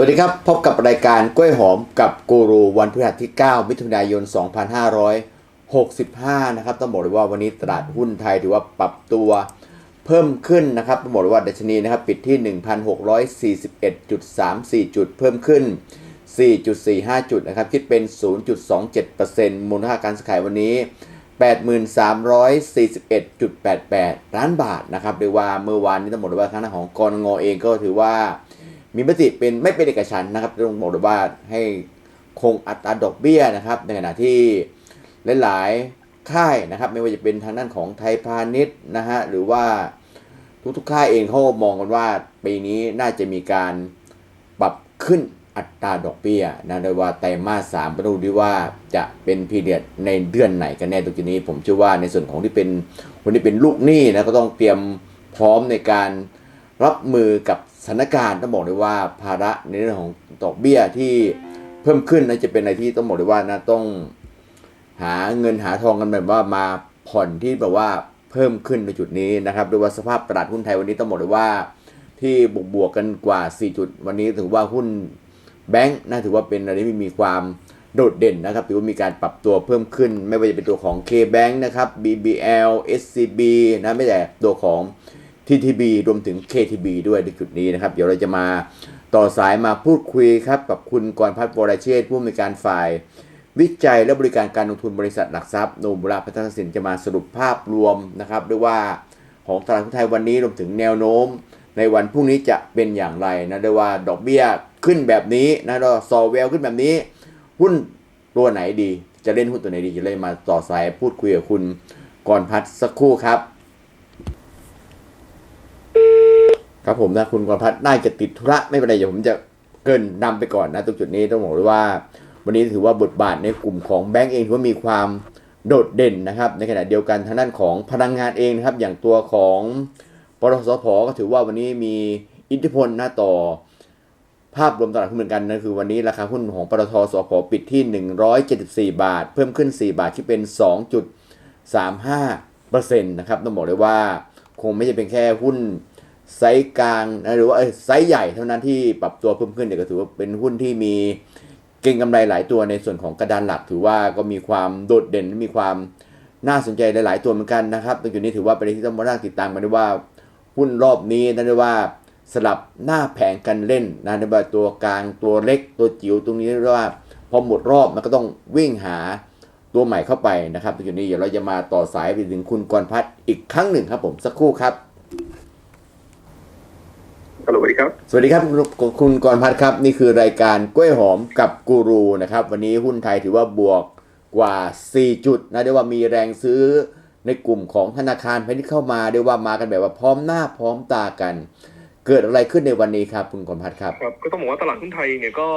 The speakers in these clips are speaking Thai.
สวัสดีครับ พบกับรายการกล้วยหอมกับกูรูวันพฤหัสที่ 9 มิถุนายน 2565 นะครับ ต้องบอกเลยว่าวันนี้ตลาดหุ้นไทยถือว่าปรับตัวเพิ่มขึ้นนะครับต้องบอกเลยว่าดัชนีนะครับปิดที่ 1,641.34 จุด เพิ่มขึ้น 4.45 จุดนะครับ คิดเป็น 0.27%มูลค่าการซื้อขายวันนี้ 8341.88 ล้านบาทนะครับเรียกว่าเมื่อวานนี้ต้องบอกเลยว่าทางด้านของกรงเองก็ถือว่า มีมติเป็นไม่เป็นเอกฉันนะครับต้องบอกเลยว่าให้คงอัตราดอกเบี้ยนะครับ ในขณะที่หลายๆค่ายนะครับ ไม่ว่าจะเป็นทางด้านของไทยพาณิชย์นะฮะหรือว่าทุกๆค่ายเองเขามองกันว่าปีนี้น่าจะมีการปรับขึ้นอัตราดอกเบี้ยนะโดยว่าไตรมาสสามก็ดูดีว่าจะเป็นพีเรียดในเดือนไหนกันแน่ตรงจุดนี้ ผมเชื่อว่าในส่วนของที่เป็นคนที่เป็นลูกหนี้นะก็ต้องเตรียมพร้อมในการรับมือกับ ถานการณ์ต้องบอกเลยว่าภาระในเรื่องของดอกเบี้ยที่เพิ่มขึ้นนะจะเป็นอะไรที่ต้องบอกเลยว่านะต้องหาเงินหาทองกันแบบว่ามาผ่อนที่แบบว่าเพิ่มขึ้นในจุดนี้นะครับโดยว่าสภาพตลาดหุ้นไทยวันนี้ต้องบอกเลยว่า ที่บวกบวกกันกว่า 4 จุด วันนี้ถือว่าหุ้นแบงค์นะถือว่าเป็นอะไรที่มีความโดดเด่นนะครับถือว่ามีการปรับตัวเพิ่มขึ้น ไม่ว่าจะเป็นตัวของ K-Bank นะครับ BBL SCB นะไม่แต่ตัวของ TTB รวมถึง KTB ด้วยในจุดนี้นะครับ เดี๋ยวเราจะมาต่อสายมาพูดคุยครับกับคุณกรพัฒน์วรเชษผู้อำนวยการฝ่าย วิจัยและบริการการลงทุนบริษัทหลักทรัพย์โนบุระพัฒนสินจะมาสรุปภาพรวมนะครับด้วยว่าของตลาดหุ้นไทยวันนี้รวมถึงแนวโน้ม ในวันพรุ่งนี้จะเป็นอย่างไรนะด้วยว่าดอกเบี้ยขึ้นแบบนี้นะแล้วซอแววขึ้นแบบนี้ หุ้นตัวไหนดี จะเล่นหุ้นตัวไหนดีจะเลยมาต่อสายพูดคุยกับคุณกรพัฒน์สักครู่ครับ ครับผมนะคุณกรพัฒน์น่าจะติดธุระไม่เป็นไรเดี๋ยวผมจะเกินนำไปก่อนนะตรงจุดนี้ต้องบอกเลยว่า วันนี้ถือว่าบทบาทในกลุ่มของแบงก์เองถือว่ามีความโดดเด่นนะครับ ในขณะเดียวกันทางด้านของพลังงานเองนะครับ อย่างตัวของปตทสพก็ถือว่าวันนี้มีอิทธิพลนะต่อภาพรวมตลาดหุ้นเหมือนกันนะคือวันนี้ราคาหุ้นของปตทสพปิดที่ 174 บาท เพิ่มขึ้น 4 บาทที่เป็น 2.35%นะครับต้องบอกเลยว่า คงไม่ใช่เป็นแค่หุ้น ไซส์กลางนะหรือว่าไซส์ใหญ่เท่านั้นที่ปรับตัวเพิ่มขึ้นเดี๋ยวก็ถือว่าเป็นหุ้นที่มีเก่งกำไรหลายตัวในส่วนของกระดานหลัก ถือว่าก็มีความโดดเด่นมีความน่าสนใจหลาย ๆ ตัวเหมือนกันนะครับตรงจุดนี้ถือว่าเป็นที่ต้องมานั่งติดตามกันด้วยว่าหุ้นรอบนี้นั่นเรียกว่าสลับหน้าแผงกันเล่นนะในว่าตัวกลางตัวเล็กตัวจิ๋วตรงนี้เรียกว่าพอหมดรอบมันก็ต้องวิ่งหาตัวใหม่เข้าไปนะครับตรงจุดนี้เดี๋ยวเราจะมาต่อสายไปถึงคุณกรพัฒน์อีกครั้งหนึ่งครับผมสักครู่ครับ สวัสดีครับ สวัสดีครับคุณคุณกรพัฒน์ครับ นี่คือรายการกล้วยหอมกับกูรูนะครับ วันนี้หุ้นไทยถือว่าบวกกว่า 4 จุดนะเรียกว่ามีแรงซื้อในกลุ่มของธนาคารพาณิชย์เข้ามาเรียกว่ามากันแบบว่าพร้อมหน้าพร้อมตากัน เกิดอะไรขึ้นในวันนี้ครับคุณกรพัฒน์ครับครับ ก็ต้องบอกว่าตลาดหุ้นไทยเนี่ยก็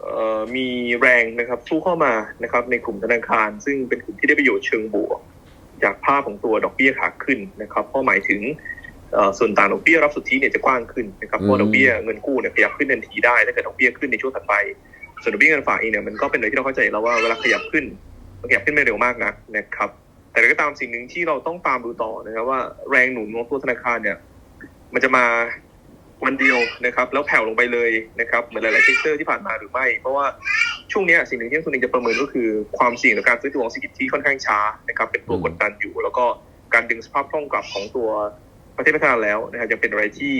เอ่อมีแรงนะครับสู้เข้ามานะครับในกลุ่มธนาคาร ซึ่งเป็นกลุ่มที่ได้ประโยชน์เชิงบวก จากภาพของตัวดอกเบี้ยขาขึ้นนะครับเพราะหมายถึงเอ่อ ส่วนต่างดอกเบี้ยรับสุทธิเนี่ยจะกว้างขึ้นนะครับเพราะอืมดอกเบี้ยเงินกู้เนี่ยขยับขึ้นทันทีได้ถ้าเกิดดอกเบี้ยขึ้นในช่วงถัดไป ส่วนดอกเบี้ยเงินฝากเองเนี่ยมันก็เป็นอะไรที่เราเข้าใจแล้วว่าเวลาขยับขึ้นมันขยับขึ้นไม่เร็วมากนักนะครับ แต่อะไรก็ตามสิ่งหนึ่งที่เราต้องตามดูต่อนะครับว่าแรงหนุนของตัวธนาคารเนี่ย มันจะมาวันเดียวนะครับ แล้วแผ่วลงไปเลยนะครับเหมือนหลายๆเซกเตอร์ที่ผ่านมาหรือไม่ เพราะว่าช่วงเนี้ยสิ่งหนึ่งที่นักลงทุนเองจะประเมินก็คือความเสี่ยงต่อการซื้อตัวของเศรษฐกิจที่ค่อนข้างช้านะครับเป็นตัวอืมกดดันอยู่ แล้วก็การดึงสภาพคล่องกลับของตัว ประเทศพัฒนาแล้วนะครับยังเป็นอะไรที่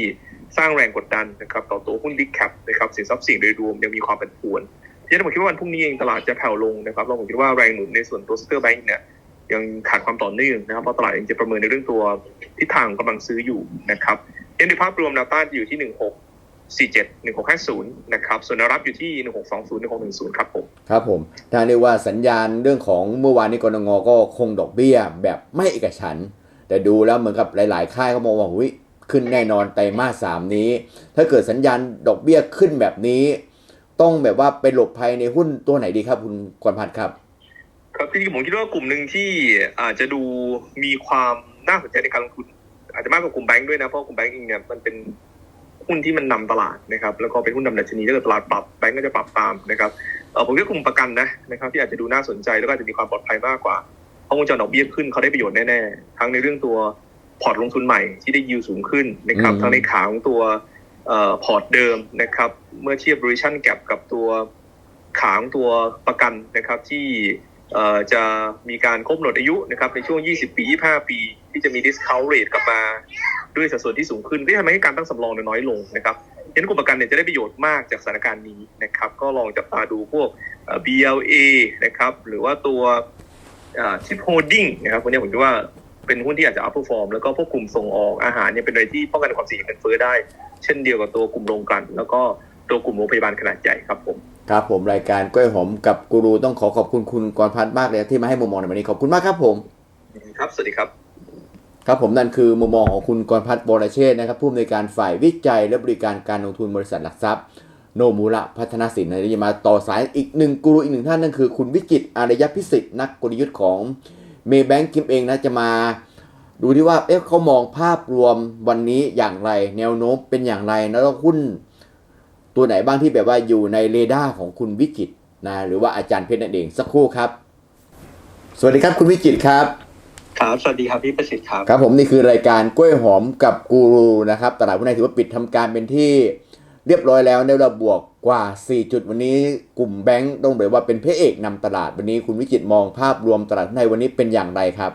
สร้างแรงกดดันนะครับต่อตัวหุ้นดิแคปนะครับสินทรัพย์เสี่ยงโดยรวมยังมีความผันผวนที่นั้นผมคิดว่าวันพรุ่งนี้เองตลาดจะแผ่วลงนะครับเราผมคิดว่าแรงหนุนในส่วนตัวสเตอร์แบงก์เนี่ยยังขาดความต่อเนื่องนะครับเพราะตลาดเองจะประเมินในเรื่องตัวทิศทางกำลังซื้ออยู่นะครับเอ็นในภาพรวมนวต้านอยู่ที่1647 1650นะครับส่วนนวรับอยู่ที่1620 1610ครับผมครับผมถ้าเรียกว่าสัญญาณเรื่องของเมื่อวานนี้กรงงก็คงดอกเบี้ยแบบไม่เอกฉัน แต่ดูแล้วเหมือนกับหลาย ๆ ค่ายก็มองว่าหุ้ยขึ้นแน่นอนไตรมาสสามนี้ ถ้าเกิดสัญญาณดอกเบี้ยขึ้นแบบนี้ ต้องแบบว่าไปหลบภัยในหุ้นตัวไหนดีครับ คุณกรพัฒน์ครับ ครับจริงผมคิดว่ากลุ่มหนึ่งที่อาจจะดูมีความน่าสนใจในการลงทุน อาจจะมากกว่ากลุ่มแบงค์ด้วยนะเพราะกลุ่มแบงค์เองเนี่ยมันเป็นหุ้นที่มันนำตลาดนะครับ แล้วก็เป็นหุ้นนำดัชนีถ้าเกิดตลาดปรับแบงก์ก็จะปรับตามนะครับผมคิดว่ากลุ่มประกันนะนะครับ ที่อาจจะดูน่าสนใจแล้วก็อาจจะมีความปลอดภัยมากกว่า เพราะวงจรดอกเบี้ยขึ้นเขาได้ประโยชน์แน่ๆทั้งในเรื่องตัวพอร์ตลงทุนใหม่ที่ได้ยิวสูงขึ้นนะครับอืมทั้งในขาของตัวเเอ่อพอร์ตเดิมนะครับเมื่อเทียบ duration gap กับตัวขางตัวประกันนะครับที่เอ่อจะมีการครบหมดอายุนะครับในช่วง 20 ปี 25 ปี ที่จะมี discount rate กลับมาด้วยสัดส่วนที่สูงขึ้นที่ทำให้การตั้งสำรองเนี่ยน้อยลงนะครับฉะนั้นกลุ่มประกันเนี่ยจะได้ประโยชน์มากจากสถานการณ์นี้นะครับก็ลองจับตาดูพวกเอ่อ BLA นะครับหรือว่าตัว ชิปโฮดดิ้งนะครับวันนี้ผมคิดว่าเป็นหุ้นที่อาจจะ outperform แล้วก็พวกกลุ่มส่งออกอาหารเนี่ยเป็นอะไรที่ป้องกันความเสี่ยงเงินเฟ้อได้ เช่นเดียวกับตัวกลุ่มโรงกลั่นแล้วก็ตัวกลุ่มโรงพยาบาลขนาดใหญ่ครับผมครับผมรายการกล้วยหอมกับกูรูต้องขอขอบคุณคุณกรพัฒน์มากเลยที่มาให้มุมมองในวันนี้ขอบคุณมากครับผมครับสวัสดีครับ ครับผมนั่นคือมุมมองของคุณกรพัฒน์บรเชษฐ์นะครับผู้อำนวยการฝ่ายวิจัยและบริการการลงทุนบริษัทหลักทรัพย์ โนมูระพัฒนาสินนะจะมาต่อสายอีกหนึ่งกูรูอีกหนึ่งท่านนั่นคือคุณวิจิตรอารยพิสิทธิ์นักกลยุทธ์ของเมย์แบงก์กิมเองนะจะมาดูที่ว่าเอ๊ะเขามองภาพรวมวันนี้อย่างไร แนวโน้มเป็นอย่างไร แล้วก็หุ้นตัวไหนบ้างที่แบบว่าอยู่ในเรดาร์ของคุณวิจิตรนะหรือว่าอาจารย์เพชรนั่นเองสักครู่ครับ สวัสดีครับคุณวิจิตรครับครับสวัสดีครับพี่ประสิทธิ์ครับครับผมนี่คือรายการกล้วยหอมกับกูรูนะครับตลาดหุ้นไทยถือว่าปิดทำการเป็นที่ เรียบร้อยแล้วในระบวกกว่า 4 จุดวันนี้กลุ่มแบงก์ต้องบอกว่าเป็นพระเอกนำตลาดวันนี้คุณวิจิตมองภาพรวมตลาดหุ้นไทยวันนี้เป็นอย่างไรครับ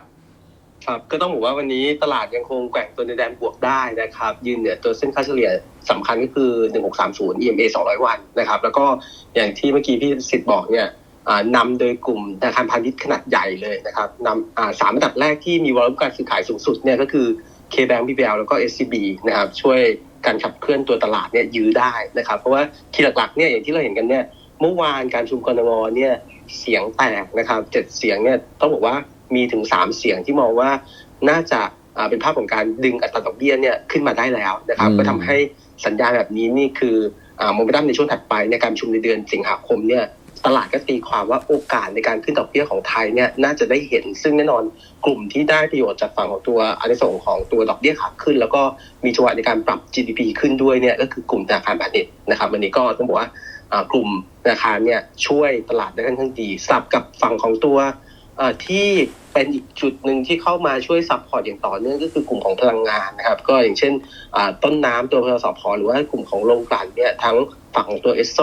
ครับก็ต้องบอกว่าวันนี้ตลาดยังคงแกว่งตัวในแดนบวกได้นะครับ ยืนเหนือตัวเส้นค่าเฉลี่ยสำคัญก็คือ 1630 EMA 200 วันนะครับ แล้วก็อย่างที่เมื่อกี้พี่สิทธิ์บอกเนี่ยนำโดยกลุ่มธนาคารพาณิชย์ขนาดใหญ่เลยนะครับนำสามอันดับแรกที่มีวอลุ่มการซื้อขายสูงสุดเนี่ยก็คือ KBank BBL แล้วก็ SCB นะครับช่วย การขับเคลื่อนตัวตลาดเนี่ยยื้อได้นะครับ เพราะว่าคีย์หลักๆเนี่ยอย่างที่เราเห็นกันเนี่ยเมื่อวานการประชุมกรงเนี่ยเสียงแตกนะครับเจ็ดเสียงเนี่ยต้องบอกว่ามีถึงสามเสียงที่มองว่าน่าจะอ่าเป็นภาพของการดึงอัตราดอกเบี้ยเนี่ยขึ้นมาได้แล้วนะครับอืมก็ทำให้สัญญาณแบบนี้นี่คือโมเมนตัมในช่วงถัดไปในการประชุมในเดือนสิงหาคมเนี่ย ตลาดก็ตีความว่าโอกาสในการขึ้นดอกเบี้ยของไทยเนี่ยน่าจะได้เห็น ซึ่งแน่นอนกลุ่มที่ได้ประโยชน์จากฝั่งของตัวอันสงส์ของตัวดอกเบี้ยขาขึ้น แล้วก็มีจังหวะในการปรับ GDP ขึ้นด้วยเนี่ยก็คือกลุ่มธนาคารพาณิชย์นะครับวันนี้ก็ต้องบอกว่ากลุ่มธนาคารเนี่ยช่วยตลาดได้ค่อนข้างดีสับกับฝั่งของตัวที่ เป็นอีกจุดหนึ่งที่เข้ามาช่วยซัพพอร์ตอย่างต่อเนื่องก็คือกลุ่มของพลังงานนะครับ ก็อย่างเช่นอ่าต้นน้ำตัวพสพหรือว่ากลุ่มของโรงกลั่นเนี่ยทั้งฝั่งของตัวเอสโซ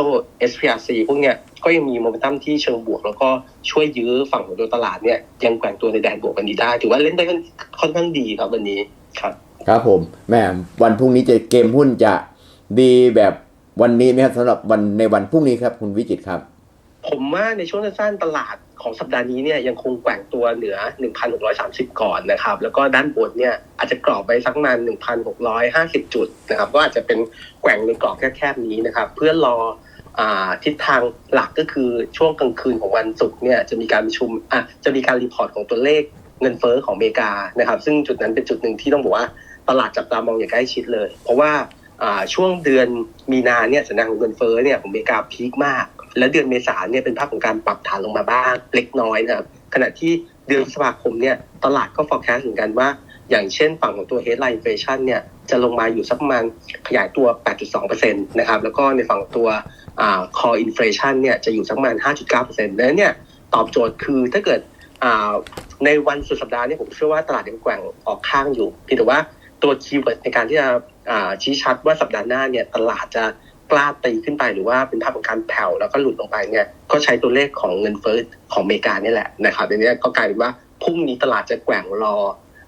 SPRC พวกเนี้ยก็ยังมีโมเมนตัมที่เชิงบวก แล้วก็ช่วยยื้อฝั่งของตัวตลาดเนี่ยยังแกว่งตัวในแดนบวกกันดีได้ถือว่าเล่นได้ค่อนข้างดีครับวันนี้ครับครับผมแหม่วันพรุ่งนี้จะเกมหุ้นจะดีแบบวันนี้ไหมครับสำหรับวันในวันพรุ่งนี้ครับคุณวิจิตรครับ ผมว่าในช่วงสั้นๆตลาด ของสัปดาห์นี้เนี่ยยังคงแกว่งตัวเหนือ 1,630 ก่อนนะครับ แล้วก็ด้านบนเนี่ยอาจจะกรอบไปสักประมาณ 1,650 จุดนะครับ ก็อาจจะเป็นแกว่งในกรอบแคบๆนี้นะครับ เพื่อรออทิศทางหลักก็คือช่วงกลางคืนของวันศุกร์เนี่ยจะมีการประชุมอะจะมีการรีพอร์ตของตัวเลขเงินเฟ้อของอเมริกานะครับ ซึ่งจุดนั้นเป็นจุดหนึ่งที่ต้องบอกว่าตลาดจับตามองอย่างใกล้ชิดเลย เพราะว่าช่วงเดือนมีนาเนี่ยสัญญาณของเงินเฟ้อเนี่ยของอเมริกาพีคมาก และเดือนเมษาเนี่ยเป็นภาพของการปรับฐานลงมาบ้างเล็กน้อยนะครับขณะที่เดือนพฤษภาคมเนี่ยตลาดก็ forecast เหมือนกันว่า อย่างเช่นฝั่งของตัว headline inflation เนี่ยจะลงมาอยู่สักประมาณขยายตัว 8.2%นะครับแล้วก็ในฝั่งตัวอ่า core inflation เนี่ยจะอยู่สักประมาณ 5.9%ดังนั้นเนี่ยตอบโจทย์คือถ้าเกิดในวันสุดสัปดาห์เนี่ยผมเชื่อว่าตลาดยังแกว่งออกข้างอยู่เพียงแต่ว่าตัวคีย์เวิร์ดในการที่จะชี้ชัดว่าสัปดาห์หน้าเนี่ยตลาดจะ กล้าตีขึ้นไปหรือว่าเป็นภาพของการแผ่วแล้วก็หลุดลงไปเนี่ยก็ใช้ตัวเลขของเงินเฟ้อของอเมริกานี่แหละนะครับดังนี้ก็กลายเป็นว่าพรุ่งนี้ตลาดจะแกว่งรอ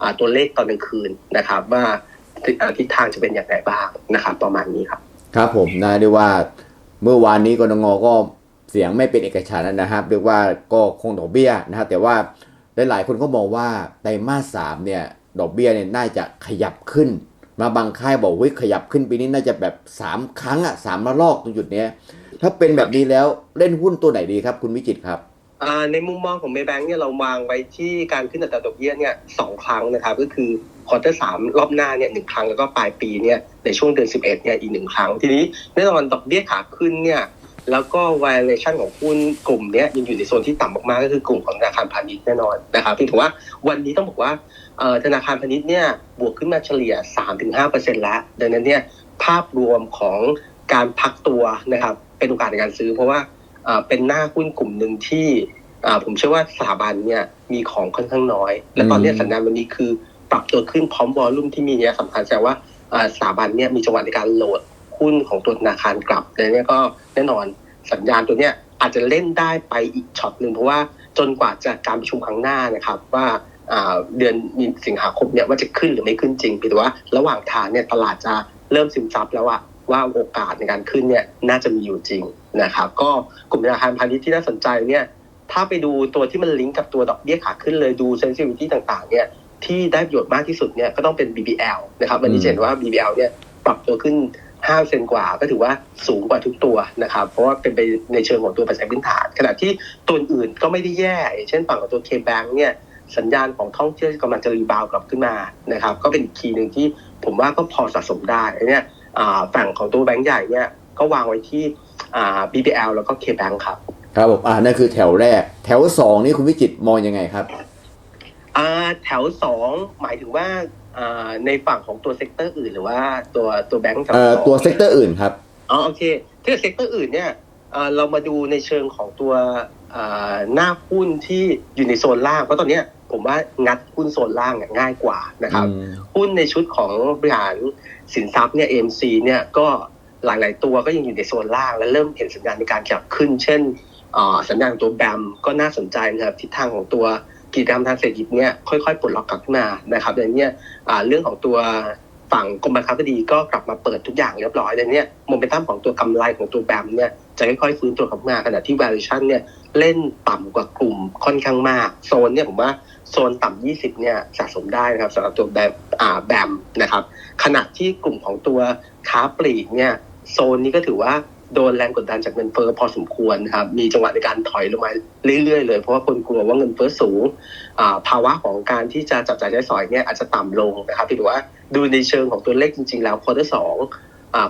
อตัวเลขตอนกลางคืนนะครับ ว่าทิศทางจะเป็นอย่างไรบ้างนะครับประมาณนี้ครับ ครับผมนะเรียกว่าเมื่อวานนี้กรงก็เสียงไม่เป็นเอกฉันนะครับเรียกว่าก็คงดอกเบี้ยนะครับแต่ว่าหลายๆคนก็มองว่าไตรมาสสามเนี่ยดอกเบี้ยเนี่ยน่าจะขยับขึ้น มาบางค่ายบอกว่าขยับขึ้นปีนี้น่าจะแบบสามครั้งอะสามระลอกตรงจุดเนี้ย ถ้าเป็นแบบนี้แล้วเล่นหุ้นตัวไหนดีครับ คุณวิจิตครับในมุมมองของเมย์แบงค์เนี่ยเราวางไว้ที่การขึ้นอัตราดอกเบี้ยเนี่ยสองครั้งนะครับก็คือควอเตอร์สามรอบหน้าเนี่ยหนึ่งครั้งแล้วก็ปลายปีเนี่ยในช่วงเดือนสิบเอ็ดเนี่ยอีกหนึ่งครั้งทีนี้แน่นอนดอกเบี้ยขาขึ้นเนี่ย แล้วก็ valuation ของหุ้นกลุ่มเนี้ยยังอยู่ในโซนที่ต่ำมากๆก็คือกลุ่มของธนาคารพาณิชย์แน่นอนนะครับเพียงแต่ว่าวันนี้ต้องบอกว่าเอ่อธนาคารพาณิชย์เนี่ยบวกขึ้นมาเฉลี่ย 3-5%แล้วดังนั้นเนี่ยภาพรวมของการพักตัวนะครับเป็นโอกาสในการซื้อ เพราะว่าเอ่อเป็นหน้าหุ้นกลุ่มหนึ่งที่อ่าผมเชื่อว่าสถาบันเนี่ยมีของค่อนข้างน้อย และตอนเนี้ยอืมสัญญาณวันนี้คือปรับตัวขึ้นพร้อมวอลลุ่มที่มีเนี่ยสำคัญแสดงว่าอ่าสถาบันเนี่ยมีจังหวะในการโหลด หุ้นของตัวธนาคารกลับในเนี้ก็แน่นอนสัญญาณตัวเนี้ยอาจจะเล่นได้ไปอีกช็อตหนึ่งเพราะว่าจนกว่าจะการประชุมครั้งหน้านะครับว่าเดือนมีสิงหาคมเนี่ยว่าจะขึ้นหรือไม่ขึ้นจริงเพียงแต่ว่าระหว่างทางเนี่ยตลาดจะเริ่มซึมซับแล้วอะว่าโอกาสในการขึ้นเนี่ยน่าจะมีอยู่จริงนะครับก็กลุ่มธนาคารพาณิชย์ที่น่าสนใจเนี่ยถ้าไปดูตัวที่มันลิงก์กับตัวดอกเบี้ยขาขึ้นเลยดูเซนซิ i ิตี้ต่างๆเนี่ยที่ได้ประโยชน์มากที่สุดเนี่ยก็ต้องเป็น BBL นะครับวันนี้เห็นว่า BBL เนี่ยปรับตัวขึ้น 5เซนกว่าก็ถือว่าสูงกว่าทุกตัวนะครับ เพราะว่าเป็นไปในเชิงของตัวปัจจัยพื้นฐาน ขณะที่ตัวอื่นก็ไม่ได้แย่อย่างเช่นฝั่งของตัว K-Bank เนี่ยสัญญาณของท่องเที่ยวกำลังจะรีบาวด์กลับขึ้นมานะครับ ก็เป็นอีกคีย์หนึ่งที่ผมว่าก็พอสะสมได้อันเนี่ยอ่าฝั่งของตัวแบงก์ใหญ่เนี่ยก็วางไว้ที่อ่า BBL แล้วก็ K-Bank ครับ ครับผมอ่านั่นคือแถวแรก แถวสองนี่คุณวิจิตรมองยังไงครับอ่าแถวสองหมายถึงว่าอ่า ในฝั่งของตัวเซกเตอร์อื่นหรือว่าตัวตัวแบงก์แถวเอ่อสองตัวเซกเตอร์อื่นครับอ๋อโอเคถ้าเกิดเซกเตอร์อื่นเนี่ยเอ่อเรามาดูในเชิงของตัวเอ่อหน้าหุ้นที่อยู่ในโซนล่างเพราะตอนเนี้ยผมว่างัดหุ้นโซนล่างเนี่ยง่ายกว่านะครับอืมหุ้นในชุดของบริหารสินทรัพย์เนี่ย AMC เนี่ยก็หลาย ๆ ตัวก็ยังอยู่ในโซนล่าง และเริ่มเห็นสัญญาณในการขยับขึ้น เช่นเอ่อสัญญาณของตัวแบมก็น่าสนใจนะครับทิศทางของตัว กิจกรรมทางเศรษฐกิจเนี่ยค่อยๆปลดล็อกกลับขึ้นมานะครับอย่างนี้เรื่องของตัวฝั่งกรมบังคับคดีก็กลับมาเปิดทุกอย่างเรียบร้อยดังนี้โมเมนตัมของตัวกำไรของตัวแบมเนี่ยจะค่อยๆฟื้นตัวกลับมาขณะที่ valuation เนี่ยเล่นต่ำกว่ากลุ่มค่อนข้างมาก โซนเนี่ยผมว่าโซนต่ำ20 เนี่ยสะสมได้นะครับสำหรับตัวแบมอ่าแบมนะครับขณะที่กลุ่มของตัวค้าปลีกเนี่ยโซนนี้ก็ถือว่า โดนแรงกดดันจากเงินเฟ้อพอสมควรครับมีจังหวะในการถอยลงมาเรื่อยๆ เลย เพราะว่าคนกลัวว่าเงินเฟ้อสูงภาวะของการที่จะจับจ่ายใช้สอยเนี่ยอาจจะต่ำลงนะครับพี่ถือว่าดูในเชิงของตัวเลขจริง ๆ แล้วควอเตอร์สอง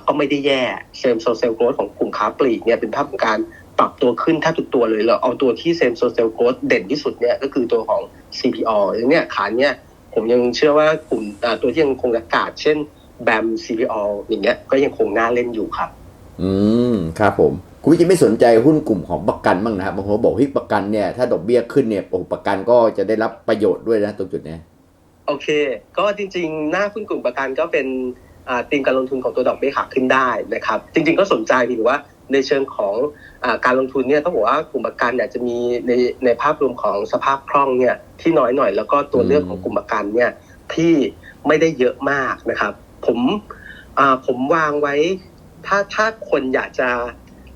ก็ไม่ได้แย่เซมโซเซลโกรของกลุ่มค้าปลีกเนี่ยเป็นภาพของการปรับตัวขึ้นแทบทุกตัวเลยเราเอาตัวที่เซมโซเซลโกรเด่นที่สุดเนี่ยก็คือตัวของ CPO อย่างเนี้ยขาเนี่ยผมยังเชื่อว่ากลุ่มตัวที่ยังคงอากาศ เช่นแบม CPO อย่างเงี้ยก็ยังคงน่าเล่นอยู่ครับ อืมครับผมคุณวิจิตไม่สนใจหุ้นกลุ่มของประกันบ้างนะครับบางคนบอกฮ้ยประกันเนี่ยถ้าดอกเบี้ยขึ้นเนี่ยโอ้ประกันก็จะได้รับประโยชน์ด้วยนะตรงจุดนี้โอเค ก็จริงๆ หน้าหุ้นกลุ่มประกันก็เป็นธีมการลงทุนของตัวดอกเบี้ยขาขึ้นได้นะครับ จริง ๆ ก็สนใจถือว่าในเชิงของอการลงทุนเนี่ยต้องบอกว่ากลุ่มประกันเนี่ยจะมีในในภาพรวมของสภาพคล่องเนี่ยที่น้อยหน่อยแล้วก็ตัวเลือกของกลุ่มประกันเนี่ยที่ไม่ได้เยอะมากนะครับ ผมผมวางไว้ ถ้าถ้าคนอยากจะ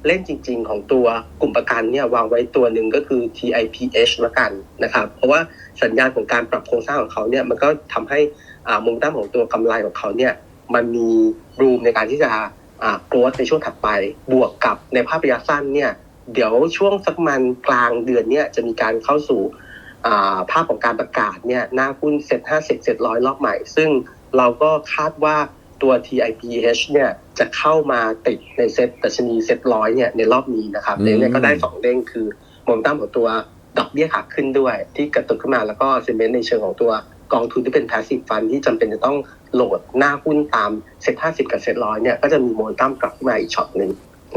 เล่นจริง ๆ ของตัวกลุ่มประกันเนี่ยวางไว้ตัวหนึ่งก็คือ TIPH ละกันนะครับ เพราะว่าสัญญาณของการปรับโครงสร้างของเขาเนี่ยมันก็ทำให้อ่ามุมตั้มของตัวกำไรของเขาเนี่ยมันมีรูมในการที่จะอ่าโกรธในช่วงถัดไป บวกกับในภาพระยะสั้นเนี่ยเดี๋ยวช่วงสักมันกลางเดือนเนี่ยจะมีการเข้าสู่อ่าภาพของการประกาศเนี่ยหน้าหุ้นเซ็ตห้าเซ็ตเซ็ตร้อยรอบใหม่ ซึ่งเราก็คาดว่า ตัว TIPH เนี่ยจะเข้ามาติดในเซ็ตดัชนีเซ็ตร้อยเนี่ยในรอบนี้นะครับอืมเนี่ยก็ได้สองเด้งคือโมเมนตัมของตัวดอกเบี้ยขาขึ้นด้วย ที่กระตุกขึ้นมาแล้วก็เซนเมนต์ในเชิงของตัวกองทุนที่เป็น passive fund ที่จำเป็นจะต้องโหลดหน้าหุ้นตามเซ็ตห้าสิบกับเซ็ตร้อยเนี่ยก็จะมีโมเมนตัมกลับขึ้นมาอีกช็อตหนึ่ง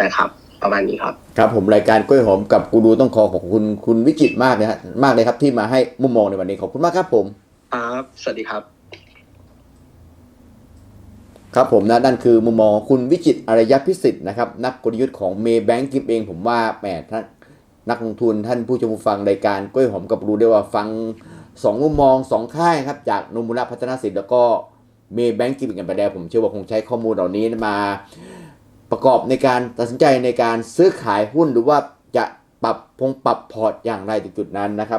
นะครับ ประมาณนี้ครับ ครับผมรายการกล้วยหอมกับกูรูต้องขอขอบคุณคุณวิจิตรมากเลยฮะมากเลยครับที่มาให้มุมมองในวันนี้ขอบคุณมากครับผมครับสวัสดีครับ ครับผมนะนั่นคือมุมมองขอคุณวิจิตอารยพิสิทธิ์นะครับนักกลยุทธ์ของเมย์แบงกิฟเอง ผมว่าแหมท่านนักลงทุนท่านผู้ชมผู้ฟังรายการกล้วยหอมกับรู้ได้ว่าฟังสองมุมมองสองค่ายครับจากนมุระพัฒนาสิทธิ์แล้วก็เมย์แบงกิฟกันไปแล้วผมเชื่อว่าคงใช้ข้อมูลเหล่านี้มาประกอบในการตัดสินใจในการซื้อขายหุ้นหรือว่าจะปรับพงปรับพอร์ตอย่างไรจุดนั้นนะครับ